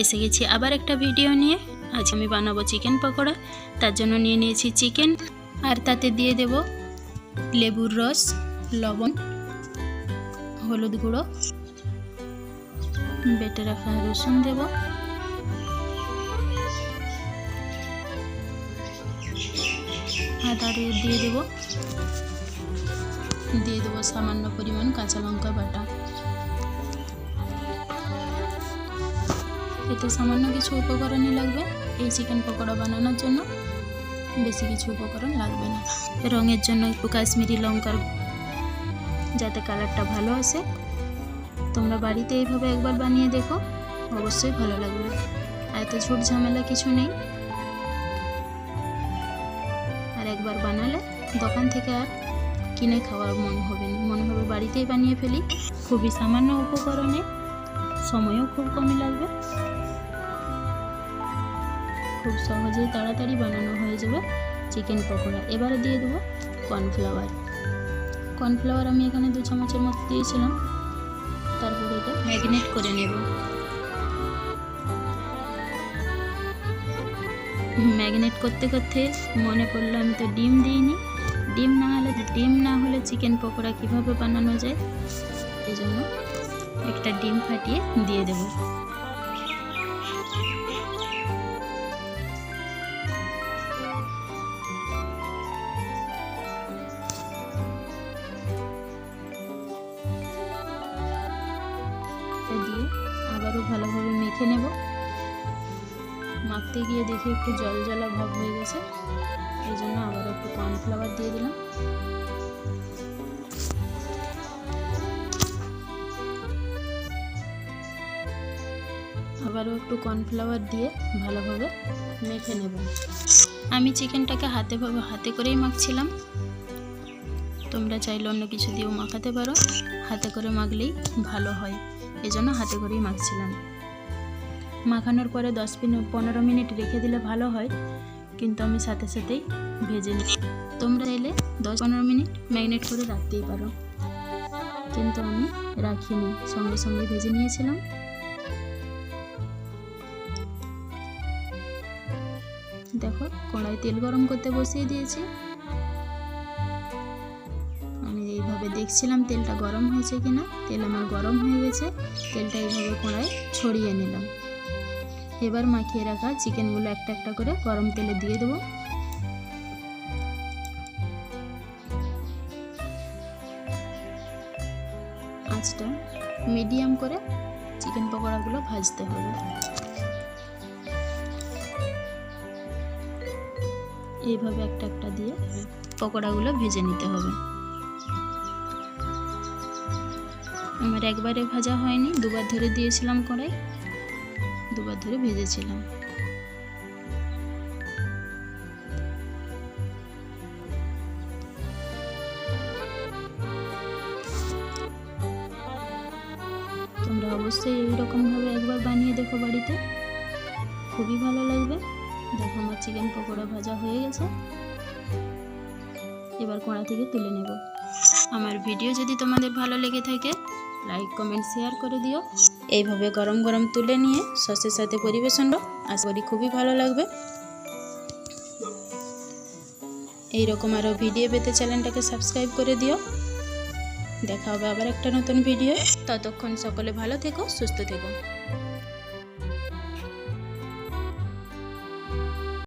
এসে গেছি আবার একটা ভিডিও নিয়ে। আজ আমি বানাবো চিকেন পকোড়া। তার জন্য নিয়ে নিয়েছি চিকেন, আর তাতে দিয়ে দেব লেবুর রস, লবণ, হলুদ গুঁড়ো, বেটে রাখা রসুন দেব। আদা দিয়ে দিয়ে দেবো। দিয়ে দেবো সামান্য পরিমাণ কাঁচা লঙ্কা বাটা। এতে সামান্য কিছু উপকরণই লাগবে। এই চিকেন পকোড়া বানানোর জন্য বেশি কিছু উপকরণ লাগবে না। রঙের জন্য একটু কাশ্মীরি লঙ্কার যাতে কালারটা ভালো আসে। তোমরা বাড়িতে এইভাবে একবার বানিয়ে দেখো, অবশ্যই ভালো লাগবে। আর এত ঝুট ঝামেলা কিছু নেই। আর একবার বানালে দোকান থেকে আর কিনে খাওয়ার মন হবে না। মনে হবে বাড়িতেই বানিয়ে ফেলি। খুবই সামান্য উপকরণে, সময়ও খুব কমই লাগবে। খুব সহজেই তাড়াতাড়ি বানানো হয়ে যাবে চিকেন পকোড়া। এবারে দিয়ে দেবো কর্নফ্লাওয়ার। কর্নফ্লাওয়ার আমি এখানে দু চামচের মতো দিয়েছিলাম। তারপরে এটা ম্যাগনেট করে নেব। ম্যাগনেট করতে করতে মনে পড়ল আমি তো ডিম দিইনি। ডিম না হলে ডিম না হলে চিকেন পকোড়া কীভাবে বানানো যায়? এই জন্য একটা ডিম ফাটিয়ে দিয়ে দেব। ভালোভাবে মেখে নেব। মাখতে গিয়ে দেখি একটু জল জলা ভাব হয়ে গেছে। এই জন্য আবার একটু কর্নফ্লাওয়ার দিয়ে দিলাম। আবারও একটু কর্নফ্লাওয়ার দিয়ে ভালোভাবে মেখে নেব। আমি চিকেনটাকে হাতে হাতে করেই মাখছিলাম। তোমরা চাইলে অন্য কিছু দিয়েও মাখাতে পারো। হাতে করে মাখলেই ভালো হয়। এজন্য হাতে করেই মাখছিলাম। মাখানোর পরে দশ মিনিট পনেরো মিনিট রেখে দিলে ভালো হয়, কিন্তু আমি সাথে সাথেই ভেজে নিই। তোমরা এলে দশ পনেরো মিনিট ম্যাগনেট করে রাখতেই পারো। কিন্তু আমি রাখিনি, সঙ্গে সঙ্গে ভেজে নিয়েছিলাম। দেখো, কড়াই তেল গরম করতে বসিয়ে দিয়েছি। এইভাবে দেখছিলাম তেলটা গরম হয়েছে কিনা। তেল আমার গরম হয়ে গেছে। তেলটা এইভাবে কড়াই ছড়িয়ে নিলাম। এবার মাখিয়ে রাখা চিকেনগুলো একটা একটা করে গরম তেলে দিয়ে দেবো। আঁচটা মিডিয়াম করে চিকেন পকোড়াগুলো ভাজতে হবে। এইভাবে একটা একটা দিয়ে পকোড়াগুলো ভেজে নিতে হবে। আমার একবারে ভাজা হয়নি, দুবার ধরে দিয়েছিলাম কড়াই, দুবার ধরে ভেজেছিলাম। তোমরা অবশ্যই এইরকমভাবে একবার বানিয়ে দেখো বাড়িতে। খুবই ভালো লাগবে। দেখো আমার চিকেন পকোড়া ভাজা হয়ে গেছে। এবার কড়া থেকে তুলে নেব। আমার ভিডিও যদি তোমাদের ভালো লেগে থাকে লাইক কমেন্ট শেয়ার করে দিও। এইভাবে গরম গরম তুলে নিয়ে সসের সাথে পরিবেশন আশা করি খুবই ভালো লাগবে। এইরকম আরও ভিডিও পেতে চ্যানেলটাকে সাবস্ক্রাইব করে দিও। দেখা হবে আবার একটা নতুন ভিডিও ততক্ষণ সকলে ভালো থেকো, সুস্থ থেকো।